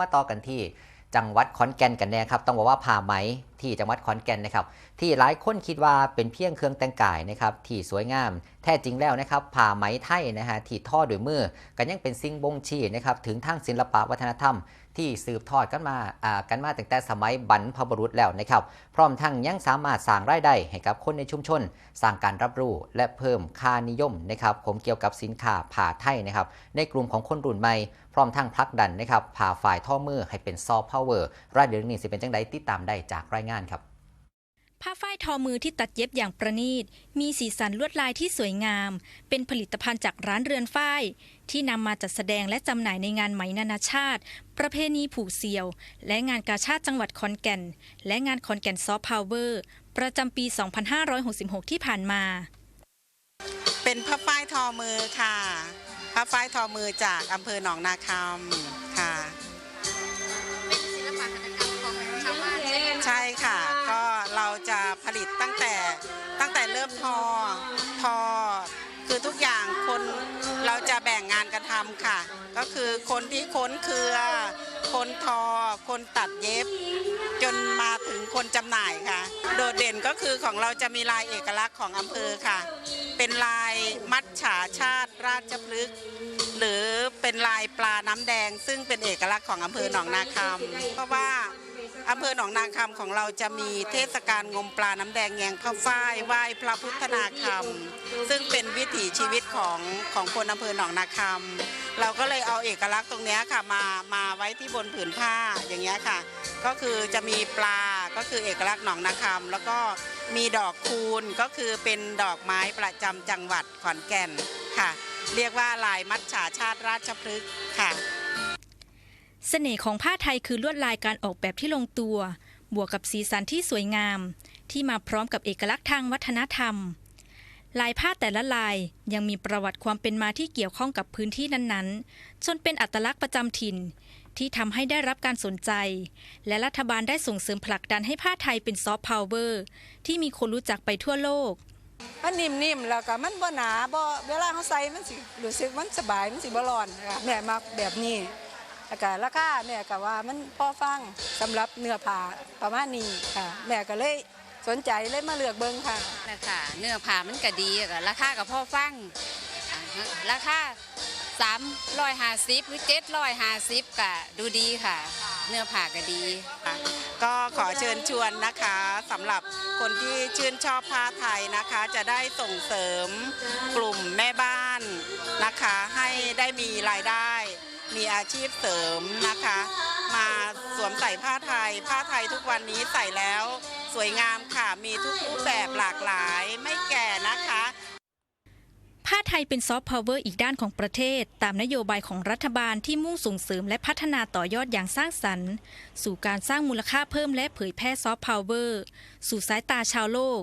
มาต่อกันที่จังหวัดขอนแก่นกันแน่ครับ ต้องบอกว่าผ่าไหม ที่จังหวัดขอนแก่นนะครับ ที่หลายคนคิดว่าเป็นเพียงเครื่องแต่งกายนะครับที่สวยงาม แท้จริงแล้วนะครับผ้าไหมไทยนะฮะที่ทอด้วยมือก็ยังเป็นสิ่งบ่งชี้นะครับถึงทางศิลปะวัฒนธรรม ที่สืบทอดกันมาอ่ากันมาตั้งแต่สมัยบรรพบุรุษแล้วนะครับ พร้อมทั้งยังสามารถสร้างรายได้ให้กับคนในชุมชน สร้างการรับรู้และเพิ่มค่านิยมนะครับผมเกี่ยวกับสินค้าผ้าไทยนะครับในกลุ่มของคนรุ่นใหม่ พร้อมทั้งพลักดันนะครับผ่าฝ่ายท่อมือให้เป็นซอฟต์พาวเวอร์รายเดือนนี้สิเป็นจังไดติดตามได้จากรายงานครับ ผ้าฝ้ายทอมือที่ตัดเย็บอย่างประณีต มีสีสันลวดลายที่สวยงาม เป็นผลิตภัณฑ์จากร้านเรือนฝ้าย ที่นำมาจัดแสดงและจำหน่ายในงานไหมนานาชาติ ประเพณีผูกเสี่ยว และงานกาชาติจังหวัดขอนแก่น และงานขอนแก่นซอฟต์พาวเวอร์ ประจำปี 2566 ที่ผ่านมา เป็นผ้าฝ้ายทอมือค่ะ ผ้าฝ้ายทอมือจากอำเภอหนองนาคำ ตั้งทอ ทอ คือทุกอย่างคนเราจะแบ่งงานกันทำค่ะ ก็คือคนที่ค้นเครือ คนทอ คนตัดเย็บ จนมาถึงคนจำหน่ายค่ะ โดดเด่นก็คือของเราจะมีลายเอกลักษณ์ของอำเภอค่ะ เป็นลายมัดฉาชาติราชพฤกษ์หรือเป็นลายปลาน้ำแดง ซึ่งเป็นเอกลักษณ์ของอำเภอหนองนาคำเพราะว่า อำเภอหนองนาคำของเราจะมีเทศกาลงมปลาน้ำแดงแยงข้าวฝ้ายไหว้พระพุทธนาคำซึ่งเป็นวิถีชีวิตของของคนอำเภอหนองนาคำเราก็เลยเอาเอกลักษณ์ตรงนี้ค่ะมามาไว้ที่บนผืนผ้าอย่างเงี้ยค่ะ ก็คือจะมีปลาก็คือเอกลักษณ์หนองนาคำแล้วก็มีดอกคูณก็คือเป็นดอกไม้ประจำจังหวัดขอนแก่นค่ะ เรียกว่าลายมัดฉาชาติราชพฤกษ์ค่ะ เสน่ห์ของผ้าไทยคือลวดลายการออกแบบที่ลงตัว บวกกับสีสันที่สวยงาม ที่มาพร้อมกับเอกลักษณ์ทางวัฒนธรรม ลายผ้าแต่ละลายยังมีประวัติความเป็นมาที่เกี่ยวข้องกับพื้นที่นั้นๆ จนเป็นอัตลักษณ์ประจำถิ่น ที่ทำให้ได้รับการสนใจ และรัฐบาลได้ส่งเสริมผลักดันให้ผ้าไทยเป็นซอฟต์พาวเวอร์ที่มีคนรู้จักไปทั่วโลกมันนิ่มๆแล้วก็มันบ่หนาบ่เวลาเขาใส่มันสิรู้สึกมันสบายมันสิบ่ร้อนค่ะแม่มักแบบนี้ แล้วก็ราคาแม่ก็ว่ามันพอฟังสำหรับเนื้อผ้าประมาณนี้ค่ะ แม่ก็เลยสนใจเลยมาเลือกเบิ่งค่ะนะคะเนื้อผ้ามันก็ดีก็ราคาก็พอฟังอ่าฮะราคา350หรือ750ก็ดูดีค่ะ เนื้อผ้าก็ดีก็ขอเชิญชวนนะคะสำหรับคนที่ชื่นชอบผ้าไทยนะคะ จะได้ส่งเสริมกลุ่มแม่บ้านนะคะ ให้ได้มีรายได้ มีอาชีพเสริมนะคะ มาสวมใส่ผ้าไทย ผ้าไทยทุกวันนี้ใส่แล้วสวยงามค่ะ มีทุกรูปแบบหลากหลายไม่แก่นะคะ ผ้าไทยเป็นซอฟต์พาวเวอร์อีกด้านของประเทศ ตามนโยบายของรัฐบาลที่มุ่งส่งเสริมและพัฒนาต่อยอดอย่างสร้างสรรค์ สู่การสร้างมูลค่าเพิ่มและเผยแพร่ซอฟต์พาวเวอร์สู่สายตาชาวโลก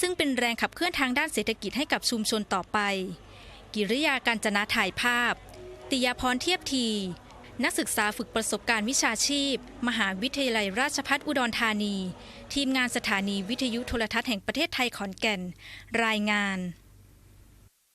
ซึ่งเป็นแรงขับเคลื่อนทางด้านเศรษฐกิจให้กับชุมชนต่อไป กิริยาการจนาถ่ายภาพ ติยาพรเทียบที นักศึกษาฝึกประสบการณ์วิชาชีพ มหาวิทยาลัยราชพัฒอุดรธานี ทีมงานสถานีวิทยุโทรทัศน์แห่งประเทศไทยขอนแก่น รายงาน